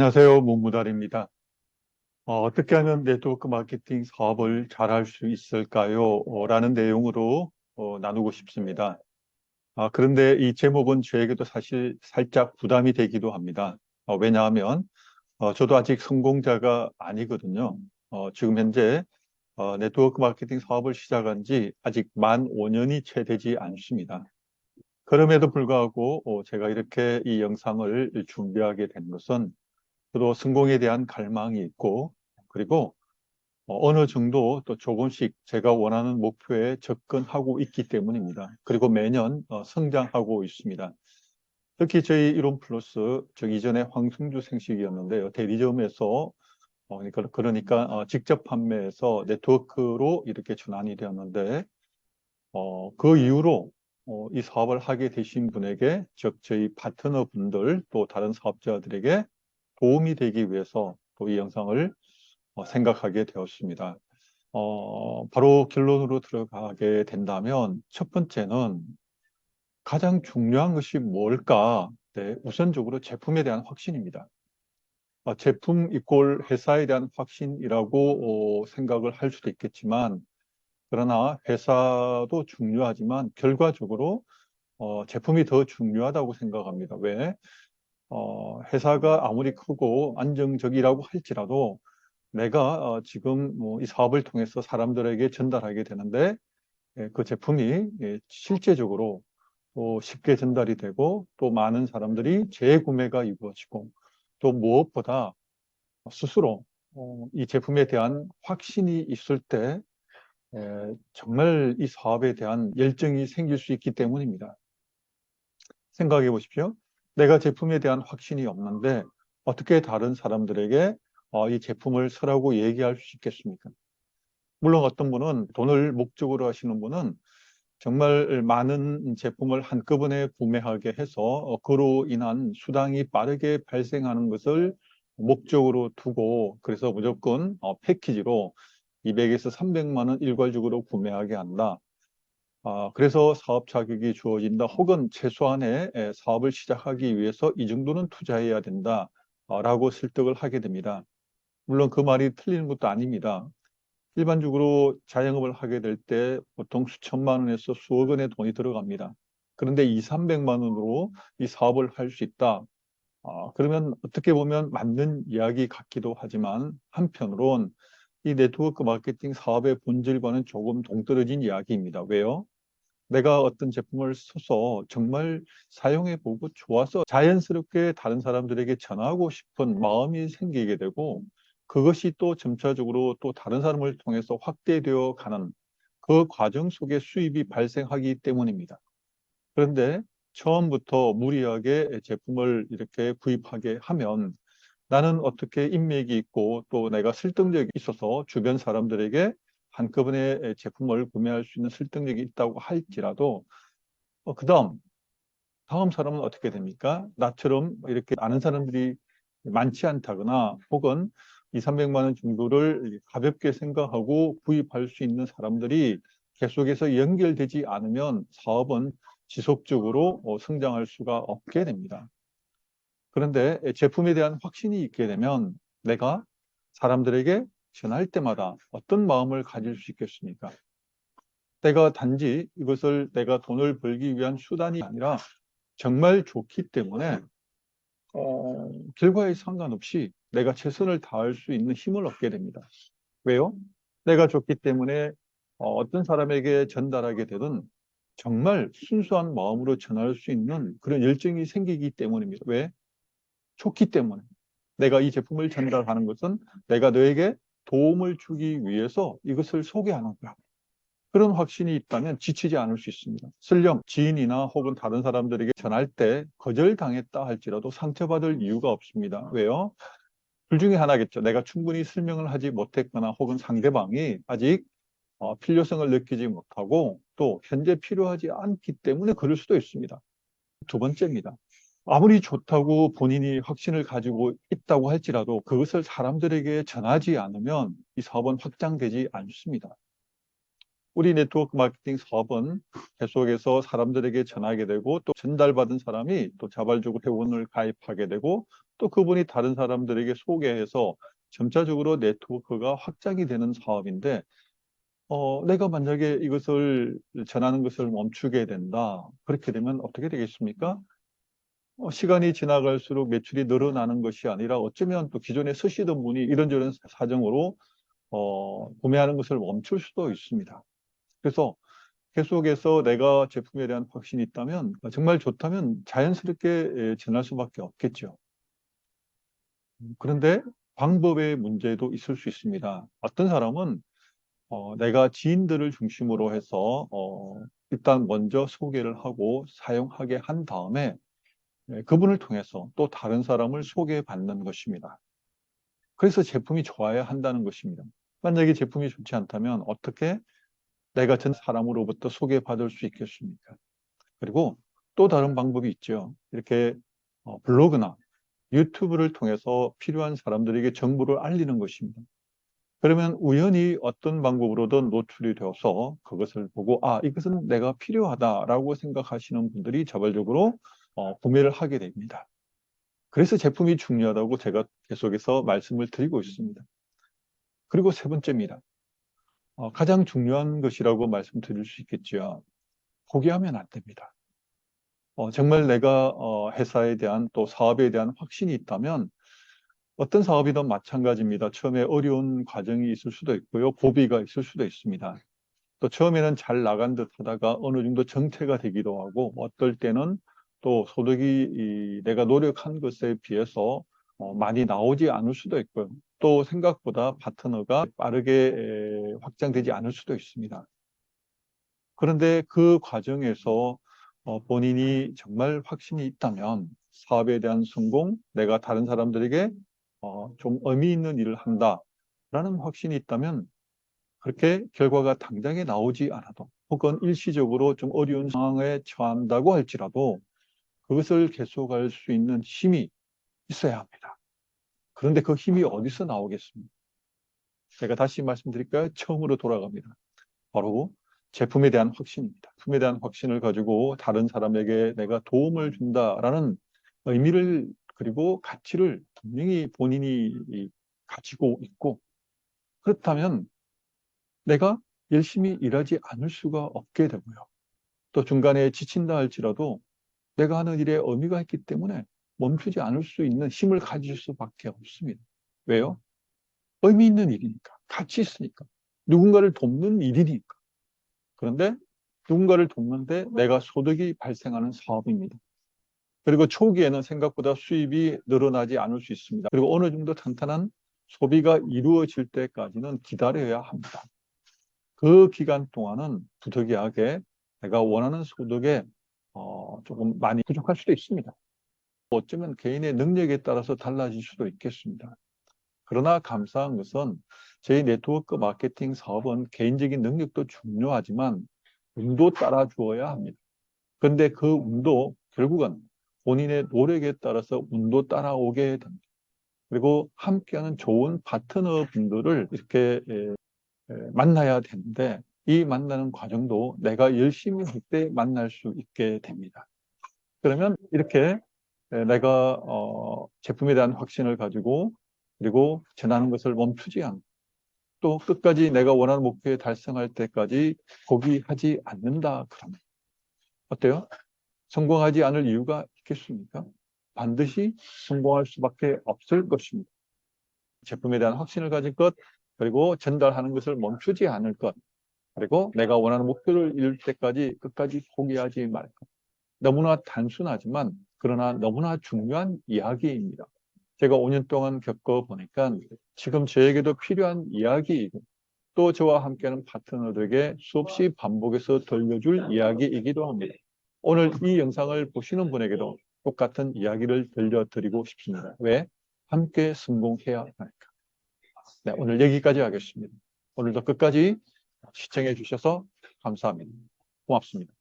안녕하세요. 문무달입니다. 어, 떻게 하면 네트워크 마케팅 사업을 잘할 수 있을까요? 어, 라는 내용으로 어, 나누고 싶습니다. 아, 그런데 이 제목은 저에게도 사실 살짝 부담이 되기도 합니다. 어, 왜냐하면 어, 저도 아직 성공자가 아니거든요. 어, 지금 현재 어, 네트워크 마케팅 사업을 시작한 지 아직 만 5년이 채 되지 않습니다. 그럼에도 불구하고 어, 제가 이렇게 이 영상을 준비하게 된 것은 저도 성공에 대한 갈망이 있고 그리고 어, 어느 정도 또 조금씩 제가 원하는 목표에 접근하고 있기 때문입니다. 그리고 매년 어, 성장하고 있습니다. 특히 저희 이론 플러스 저 이전에 황승주 생식이었는데요. 대리점에서 어, 그러니까, 그러니까 어, 직접 판매해서 네트워크로 이렇게 전환이 되었는데 어, 그 이후로 어, 이 사업을 하게 되신 분에게 즉 저희 파트너 분들 또 다른 사업자들에게 도움이 되기 위해서 또 이 영상을 어, 생각하게 되었습니다. 어, 바로 결론으로 들어가게 된다면 첫 번째는 가장 중요한 것이 뭘까? 네, 우선적으로 제품에 대한 확신입니다. 어, 제품 이꼴 회사에 대한 확신이라고 어, 생각을 할 수도 있겠지만 그러나 회사도 중요하지만 결과적으로 어, 제품이 더 중요하다고 생각합니다. 왜? 어, 회사가 아무리 크고 안정적이라고 할지라도 내가 어, 지금 뭐 이 사업을 통해서 사람들에게 전달하게 되는데 예, 그 제품이 예, 실제적으로 또 쉽게 전달이 되고 또 많은 사람들이 재구매가 이루어지고 또 무엇보다 스스로 어, 이 제품에 대한 확신이 있을 때 예, 정말 이 사업에 대한 열정이 생길 수 있기 때문입니다. 생각해 보십시오. 내가 제품에 대한 확신이 없는데 어떻게 다른 사람들에게 어, 이 제품을 사라고 얘기할 수 있겠습니까? 물론 어떤 분은 돈을 목적으로 하시는 분은 정말 많은 제품을 한꺼번에 구매하게 해서 어, 그로 인한 수당이 빠르게 발생하는 것을 목적으로 두고 그래서 무조건 어, 패키지로 200에서 300만 원 일괄적으로 구매하게 한다. 아, 그래서 사업 자격이 주어진다. 혹은 최소한의 에, 사업을 시작하기 위해서 이 정도는 투자해야 된다. 어, 라고 설득을 하게 됩니다. 물론 그 말이 틀리는 것도 아닙니다. 일반적으로 자영업을 하게 될 때 보통 수천만 원에서 수억 원의 돈이 들어갑니다. 그런데 2, 300만 원으로 이 사업을 할 수 있다. 아, 그러면 어떻게 보면 맞는 이야기 같기도 하지만 한편으론 이 네트워크 마케팅 사업의 본질과는 조금 동떨어진 이야기입니다. 왜요? 내가 어떤 제품을 써서 정말 사용해보고 좋아서 자연스럽게 다른 사람들에게 전하고 싶은 마음이 생기게 되고 그것이 또 점차적으로 또 다른 사람을 통해서 확대되어 가는 그 과정 속에 수입이 발생하기 때문입니다. 그런데 처음부터 무리하게 제품을 이렇게 구입하게 하면 나는 어떻게 인맥이 있고 또 내가 설득력이 있어서 주변 사람들에게 한꺼번에 제품을 구매할 수 있는 설득력이 있다고 할지라도 어, 그 다음 다음 사람은 어떻게 됩니까? 나처럼 이렇게 아는 사람들이 많지 않다거나 혹은 2, 300만 원 정도를 가볍게 생각하고 구입할 수 있는 사람들이 계속해서 연결되지 않으면 사업은 지속적으로 어, 성장할 수가 없게 됩니다. 그런데 제품에 대한 확신이 있게 되면 내가 사람들에게 전할 때마다 어떤 마음을 가질 수 있겠습니까? 내가 단지 이것을 내가 돈을 벌기 위한 수단이 아니라 정말 좋기 때문에 어, 결과에 상관없이 내가 최선을 다할 수 있는 힘을 얻게 됩니다. 왜요? 내가 좋기 때문에 어, 어떤 사람에게 전달하게 되든 정말 순수한 마음으로 전할 수 있는 그런 열정이 생기기 때문입니다. 왜? 좋기 때문에. 내가 이 제품을 전달하는 것은 내가 너에게 도움을 주기 위해서 이것을 소개하는 거야. 그런 확신이 있다면 지치지 않을 수 있습니다. 설령 지인이나 혹은 다른 사람들에게 전할 때 거절당했다 할지라도 상처받을 이유가 없습니다. 왜요? 둘 중에 하나겠죠. 내가 충분히 설명을 하지 못했거나 혹은 상대방이 아직 어, 필요성을 느끼지 못하고 또 현재 필요하지 않기 때문에 그럴 수도 있습니다. 두 번째입니다. 아무리 좋다고 본인이 확신을 가지고 있다고 할지라도 그것을 사람들에게 전하지 않으면 이 사업은 확장되지 않습니다. 우리 네트워크 마케팅 사업은 계속해서 사람들에게 전하게 되고 또 전달받은 사람이 또 자발적으로 회원을 가입하게 되고 또 그분이 다른 사람들에게 소개해서 점차적으로 네트워크가 확장이 되는 사업인데 어, 내가 만약에 이것을 전하는 것을 멈추게 된다. 그렇게 되면 어떻게 되겠습니까? 어, 시간이 지나갈수록 매출이 늘어나는 것이 아니라 어쩌면 또 기존에 쓰시던 분이 이런저런 사정으로 어, 구매하는 것을 멈출 수도 있습니다. 그래서 계속해서 내가 제품에 대한 확신이 있다면 정말 좋다면 자연스럽게 예, 전할 수밖에 없겠죠. 그런데 방법의 문제도 있을 수 있습니다. 어떤 사람은 어, 내가 지인들을 중심으로 해서 어, 일단 먼저 소개를 하고 사용하게 한 다음에 예, 그분을 통해서 또 다른 사람을 소개받는 것입니다. 그래서 제품이 좋아야 한다는 것입니다. 만약에 제품이 좋지 않다면 어떻게 내가 전 사람으로부터 소개받을 수 있겠습니까? 그리고 또 다른 방법이 있죠. 이렇게 어, 블로그나 유튜브를 통해서 필요한 사람들에게 정보를 알리는 것입니다. 그러면 우연히 어떤 방법으로든 노출이 되어서 그것을 보고 아 이것은 내가 필요하다라고 생각하시는 분들이 자발적으로 어, 구매를 하게 됩니다. 그래서 제품이 중요하다고 제가 계속해서 말씀을 드리고 있습니다. 그리고 세 번째입니다. 어, 가장 중요한 것이라고 말씀드릴 수 있겠죠. 포기하면 안 됩니다. 어, 정말 내가 어, 회사에 대한 또 사업에 대한 확신이 있다면 어떤 사업이든 마찬가지입니다. 처음에 어려운 과정이 있을 수도 있고요. 고비가 있을 수도 있습니다. 또 처음에는 잘 나간 듯 하다가 어느 정도 정체가 되기도 하고 어떨 때는 또 소득이 내가 노력한 것에 비해서 어, 많이 나오지 않을 수도 있고요. 또 생각보다 파트너가 빠르게 확장되지 않을 수도 있습니다. 그런데 그 과정에서 어, 본인이 정말 확신이 있다면 사업에 대한 성공, 내가 다른 사람들에게 어, 좀 의미 있는 일을 한다라는 확신이 있다면 그렇게 결과가 당장에 나오지 않아도 혹은 일시적으로 좀 어려운 상황에 처한다고 할지라도 그것을 계속할 수 있는 힘이 있어야 합니다. 그런데 그 힘이 어디서 나오겠습니까? 제가 다시 말씀드릴까요? 처음으로 돌아갑니다. 바로 제품에 대한 확신입니다. 제품에 대한 확신을 가지고 다른 사람에게 내가 도움을 준다라는 의미를 그리고 가치를 분명히 본인이 가지고 있고 그렇다면 내가 열심히 일하지 않을 수가 없게 되고요. 또 중간에 지친다 할지라도 내가 하는 일에 의미가 있기 때문에 멈추지 않을 수 있는 힘을 가질 수밖에 없습니다. 왜요? 의미 있는 일이니까. 가치 있으니까. 누군가를 돕는 일이니까. 그런데 누군가를 돕는데 내가 소득이 발생하는 사업입니다. 그리고 초기에는 생각보다 수입이 늘어나지 않을 수 있습니다. 그리고 어느 정도 탄탄한 소비가 이루어질 때까지는 기다려야 합니다. 그 기간 동안은 부득이하게 내가 원하는 소득에 어, 조금 많이 부족할 수도 있습니다. 어쩌면 개인의 능력에 따라서 달라질 수도 있겠습니다. 그러나 감사한 것은 저희 네트워크 마케팅 사업은 개인적인 능력도 중요하지만 운도 따라 주어야 합니다. 그런데 그 운도 결국은 본인의 노력에 따라서 운도 따라오게 됩니다. 그리고 함께하는 좋은 파트너 분들을 이렇게 만나야 되는데 이 만나는 과정도 내가 열심히 할 때 만날 수 있게 됩니다. 그러면 이렇게 내가 어, 제품에 대한 확신을 가지고 그리고 전하는 것을 멈추지 않고 또 끝까지 내가 원하는 목표에 달성할 때까지 포기하지 않는다 그러면 어때요? 성공하지 않을 이유가 있겠습니까? 반드시 성공할 수밖에 없을 것입니다. 제품에 대한 확신을 가진 것, 그리고 전달하는 것을 멈추지 않을 것, 그리고 내가 원하는 목표를 이룰 때까지 끝까지 포기하지 말 것. 너무나 단순하지만 그러나 너무나 중요한 이야기입니다. 제가 5년 동안 겪어보니까 지금 저에게도 필요한 이야기이고 또 저와 함께하는 파트너들에게 수없이 반복해서 들려줄 이야기이기도 합니다. 오늘 이 영상을 보시는 분에게도 똑같은 이야기를 들려드리고 싶습니다. 왜? 함께 성공해야 하니까. 네, 오늘 여기까지 하겠습니다. 오늘도 끝까지 시청해 주셔서 감사합니다. 고맙습니다.